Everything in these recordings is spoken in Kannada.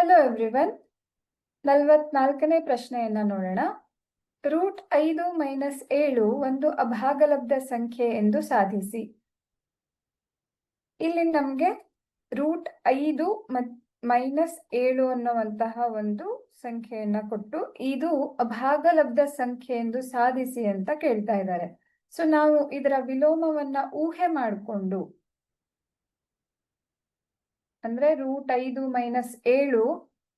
ಹಲೋ ಎವ್ರಿವನ್ ನಲ್ವತ್ನಾಲ್ಕನೇ ಪ್ರಶ್ನೆಯನ್ನ ನೋಡೋಣ. ರೂಟ್ ಐದು ಮೈನಸ್ ಏಳು ಒಂದು ಅಭಾಗಲಬ್ಧ ಸಂಖ್ಯೆ ಎಂದು ಸಾಧಿಸಿ. ಇಲ್ಲಿ ನಮ್ಗೆ ರೂಟ್ ಐದು ಮೈನಸ್ ಏಳು ಅನ್ನುವಂತಹ ಒಂದು ಸಂಖ್ಯೆಯನ್ನ ಕೊಟ್ಟು ಇದು ಅಭಾಗಲಬ್ಧ ಸಂಖ್ಯೆ ಎಂದು ಸಾಧಿಸಿ ಅಂತ ಕೇಳ್ತಾ ಇದ್ದಾರೆ. ಸೊ, ನಾವು ಇದರ ವಿಲೋಮವನ್ನ ಊಹೆ ಮಾಡಿಕೊಂಡು ಅಂದ್ರೆ ರೂಟ್ ಐದು ಮೈನಸ್ ಏಳು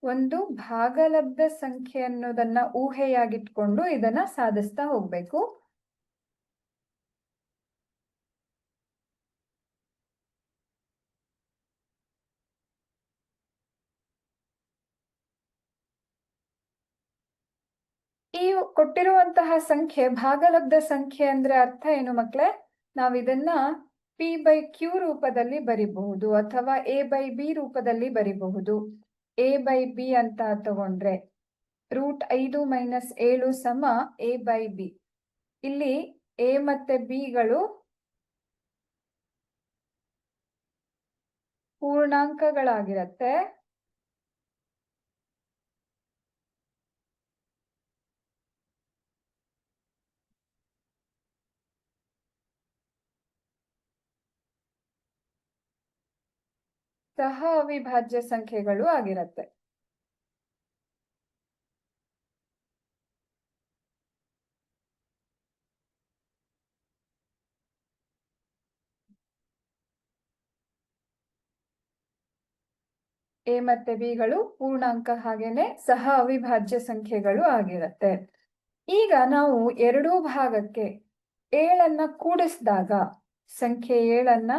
ಒಂದು ಭಾಗಲಬ್ಧ ಸಂಖ್ಯೆ ಅನ್ನೋದನ್ನ ಊಹೆಯಾಗಿಟ್ಕೊಂಡು ಇದನ್ನ ಸಾಧಿಸ್ತಾ ಹೋಗ್ಬೇಕು. ಈ ಕೊಟ್ಟಿರುವಂತಹ ಸಂಖ್ಯೆ ಭಾಗಲಬ್ಧ ಸಂಖ್ಯೆ ಅಂದ್ರೆ ಅರ್ಥ ಏನು ಮಕ್ಳೇ? ನಾವಿದನ್ನ ಪಿ ಬೈ ಕ್ಯೂ ರೂಪದಲ್ಲಿ ಬರಿಬಹುದು ಅಥವಾ ಎ ಬೈ ಬಿ ರೂಪದಲ್ಲಿ ಬರಿಬಹುದು. ಎ ಬೈ ಬಿ ಅಂತ ತಗೊಂಡ್ರೆ ರೂಟ್ ಐದು ಮೈನಸ್ ಏಳು ಸಮ ಎ ಬೈ ಬಿ ಇಲ್ಲಿ ಎ ಮತ್ತೆ ಬಿಗಳು ಪೂರ್ಣಾಂಕಗಳಾಗಿರತ್ತೆ. ಸಹ ಅವಿಭಾಜ್ಯ ಸಂಖ್ಯೆಗಳು ಆಗಿರುತ್ತೆ. ಎ ಮತ್ತೆ ಬಿಗಳು ಪೂರ್ಣಾಂಕ ಹಾಗೇನೆ ಸಹ ಅವಿಭಾಜ್ಯ ಸಂಖ್ಯೆಗಳು ಆಗಿರುತ್ತೆ. ಈಗ ನಾವು ಎರಡೂ ಭಾಗಕ್ಕೆ ಏಳನ್ನ ಕೂಡಿಸಿದಾಗ, ಸಂಖ್ಯೆ ಏಳನ್ನ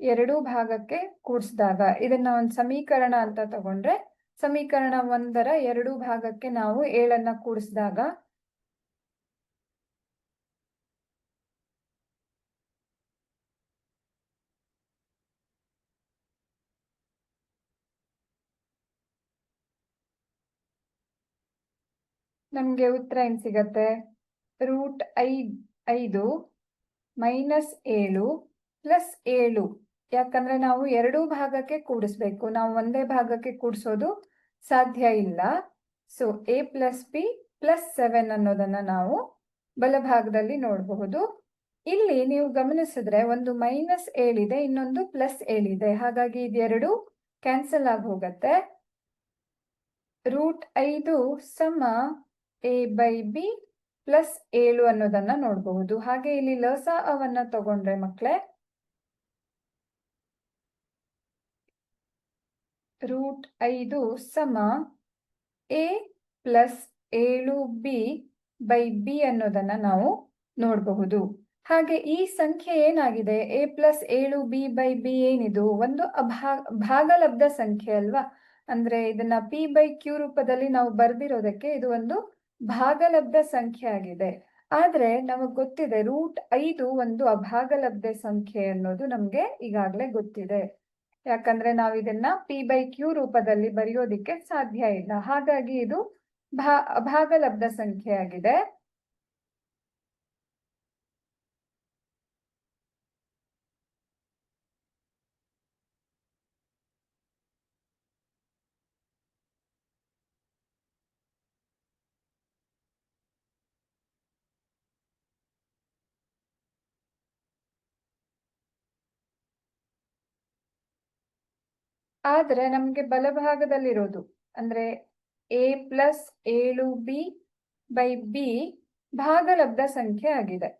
ಎರಡೂ ಭಾಗಕ್ಕೆ ಕೂಡಿಸಿದಾಗ ಇದನ್ನ ಒಂದು ಸಮೀಕರಣ ಅಂತ ತಗೊಂಡ್ರೆ ಸಮೀಕರಣ ಒಂದರ ಎರಡೂ ಭಾಗಕ್ಕೆ ನಾವು ಏಳನ್ನ ಕೂಡಿಸಿದಾಗ ನಮ್ಗೆ ಉತ್ತರ ಏನ್ ಸಿಗತ್ತೆ? ರೂಟ್ ಐದ್, ಐದು ಮೈನಸ್ ಏಳು ಪ್ಲಸ್ ಏಳು. ಯಾಕಂದ್ರೆ ನಾವು ಎರಡೂ ಭಾಗಕ್ಕೆ ಕೂಡಿಸ್ಬೇಕು. ನಾವು ಒಂದೇ ಭಾಗಕ್ಕೆ ಕೂಡಿಸೋದು ಸಾಧ್ಯ ಇಲ್ಲ. So A plus B plus seven ಅನ್ನೋದನ್ನ ನಾವು ಬಲಭಾಗದಲ್ಲಿ ನೋಡಬಹುದು. ಇಲ್ಲಿ ನೀವು ಗಮನಿಸಿದ್ರೆ ಒಂದು ಮೈನಸ್ ಏಳಿದೆ, ಇನ್ನೊಂದು ಪ್ಲಸ್ ಏಳಿದೆ. ಹಾಗಾಗಿ ಇದೆರಡು ಕ್ಯಾನ್ಸಲ್ ಆಗಿ ಹೋಗತ್ತೆ. ರೂಟ್ ಐದು ಸಮ ಎ ಬೈ ಬಿ ಪ್ಲಸ್ ಏಳು ಅನ್ನೋದನ್ನ ನೋಡಬಹುದು. ಹಾಗೆ ಇಲ್ಲಿ ಲಸ ಅವನ್ನ ತಗೊಂಡ್ರೆ ಮಕ್ಕಳೇ ರೂಟ್ ಐದು ಸಮ ಎ ಪ್ಲಸ್ ಏಳು ಬಿ ಬೈ ಬಿ ಅನ್ನೋದನ್ನ ನಾವು ನೋಡಬಹುದು. ಹಾಗೆ ಈ ಸಂಖ್ಯೆ ಏನಾಗಿದೆ? ಎ ಪ್ಲಸ್ ಏಳು ಬಿ ಬೈ ಬಿ ಏನಿದು? ಒಂದು ಅಭಾ, ಭಾಗಲಬ್ಧ ಸಂಖ್ಯೆ ಅಲ್ವಾ? ಅಂದ್ರೆ ಇದನ್ನ ಪಿ ಬೈ ಕ್ಯೂ ರೂಪದಲ್ಲಿ ನಾವು ಬರ್ದಿರೋದಕ್ಕೆ ಇದು ಒಂದು ಭಾಗಲಬ್ಧ ಸಂಖ್ಯೆ ಆಗಿದೆ. ಆದ್ರೆ ನಮಗ್ ಗೊತ್ತಿದೆ, ರೂಟ್ ಐದು ಒಂದು ಅಭಾಗಲಬ್ಧ ಸಂಖ್ಯೆ ಅನ್ನೋದು ನಮ್ಗೆ ಈಗಾಗ್ಲೇ ಗೊತ್ತಿದೆ. ಯಾಕಂದ್ರೆ ನಾವು ಇದನ್ನ ಪಿ ಬೈ ಕ್ಯೂ ರೂಪದಲ್ಲಿ ಬರೆಯೋದಿಕ್ಕೆ ಸಾಧ್ಯ ಇಲ್ಲ. ಹಾಗಾಗಿ ಇದು ಭಾ, ಭಾಗಲಬ್ಧ ಸಂಖ್ಯೆ ಆಗಿದೆ ಆದ್ರೆ ನಮ್ಗೆ ಬಲಭಾಗದಲ್ಲಿರೋದು ಅಂದ್ರೆ ಎ ಪ್ಲಸ್ ಏಳು ಬಿ ಬೈ ಬಿ ಭಾಗಲಬ್ಧ ಸಂಖ್ಯೆ ಆಗಿದೆ.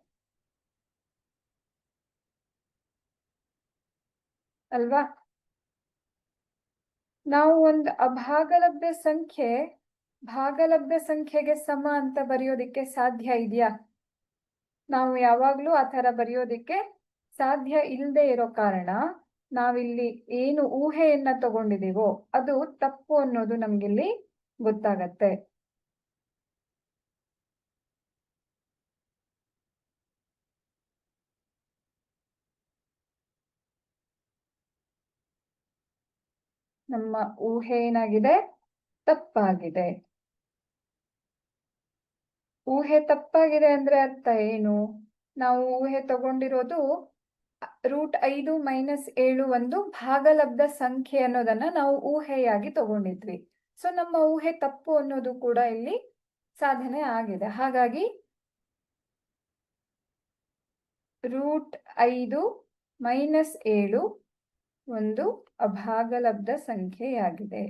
ಅಲ್ವಾ? ನಾವು ಒಂದು ಅಭಾಗಲಬ್ಧ ಸಂಖ್ಯೆ ಭಾಗಲಬ್ಧ ಸಂಖ್ಯೆಗೆ ಸಮ ಅಂತ ಬರೆಯೋದಿಕ್ಕೆ ಸಾಧ್ಯ ಇದೆಯಾ? ನಾವು ಯಾವಾಗ್ಲೂ ಆ ತರ ಬರೆಯೋದಿಕ್ಕೆ ಸಾಧ್ಯ ಇಲ್ಲದೆ ಇರೋ ಕಾರಣ ನಾವಿಲ್ಲಿ ಏನು ಊಹೆಯನ್ನ ತಗೊಂಡಿದೀವೋ ಅದು ತಪ್ಪು ಅನ್ನೋದು ನಮ್ಗಿಲ್ಲಿ ಗೊತ್ತಾಗತ್ತೆ. ನಮ್ಮ ಊಹೆ ಏನಾಗಿದೆ? ತಪ್ಪಾಗಿದೆ. ಊಹೆ ತಪ್ಪಾಗಿದೆ ಅಂದ್ರೆ ಅರ್ಥ ಏನು? ನಾವು ಊಹೆ ತಗೊಂಡಿರೋದು ರೂಟ್ ಐದು ಮೈನಸ್ ಏಳು ಒಂದು ಭಾಗಲಬ್ಧ ಸಂಖ್ಯೆ ಅನ್ನೋದನ್ನ ನಾವು ಊಹೆಯಾಗಿ ತಗೊಂಡಿದ್ವಿ. ಸೊ ನಮ್ಮ ಊಹೆ ತಪ್ಪು ಅನ್ನೋದು ಕೂಡ ಇಲ್ಲಿ ಸಾಧನೆ ಆಗಿದೆ. ಹಾಗಾಗಿ ರೂಟ್ ಐದು ಮೈನಸ್ ಏಳು ಒಂದು ಅಭಾಗಲಬ್ಧ ಸಂಖ್ಯೆಯಾಗಿದೆ.